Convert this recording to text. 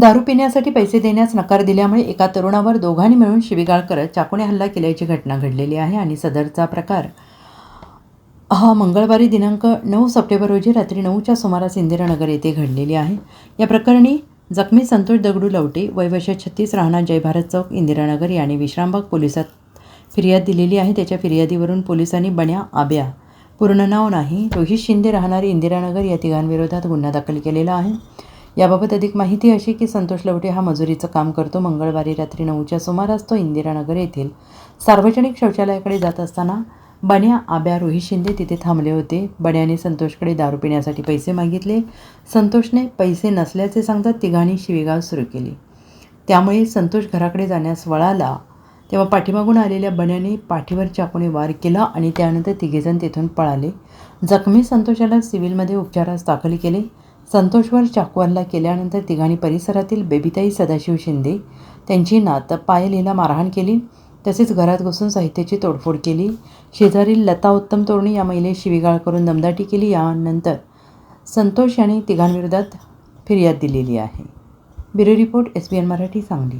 दारू पिण्यासाठी पैसे देण्यास नकार दिल्यामुळे एका तरुणावर दोघांनी मिळून शिवीगाळ करत चाकूने हल्ला केल्याची घटना घडलेली आहे आणि सदरचा प्रकार हा मंगळवारी दिनांक नऊ सप्टेंबर रोजी रात्री नऊच्या सुमारास इंदिरानगर येथे घडलेली आहे. या प्रकरणी जखमी संतोष दगडू लवटे वयवर्ष छत्तीस राहणार जयभारत चौक इंदिरानगर याने विश्रामबाग पोलिसात फिर्याद दिलेली आहे. त्याच्या फिर्यादीवरून पोलिसांनी बन्या आब्या पूर्ण नाव नाही. रोहित शिंदे राहणारे इंदिरानगर या तिघांविरोधात गुन्हा दाखल केलेला आहे. याबाबत अधिक माहिती अशी की संतोष लवटे हा मजुरीचं काम करतो. मंगळवारी रात्री नऊच्या सुमारास तो इंदिरानगर येथील सार्वजनिक शौचालयाकडे जात असताना बन्या आब्या रोहित शिंदे तिथे थांबले होते. बन्याने संतोषकडे दारू पिण्यासाठी पैसे मागितले. संतोषने पैसे नसल्याचे सांगतात तिघांनी शिवेगाव सुरू केली. त्यामुळे संतोष घराकडे जाण्यास वळाला. तेव्हा पाठीमागून आलेल्या बन्याने पाठीवर चाकूने वार केला आणि त्यानंतर तिघेजण तेथून पळाले. जखमी संतोषाला सिव्हिलमध्ये उपचारास दाखल केले. संतोषवर चाकू हल्ला केल्यानंतर तिघांनी परिसरातील बेबीताई सदाशिव शिंदे त्यांची नात पायलीला मारहाण केली. तसेच घरात घुसून साहित्याची तोडफोड केली. शेजारील लता उत्तम तोरणी या महिलेस शिवीगाळ करून दमदाटी केली. यानंतर संतोष यांनी तिघांविरोधात फिर्याद दिलेली आहे. Bureau report S B N Marathi Sangli.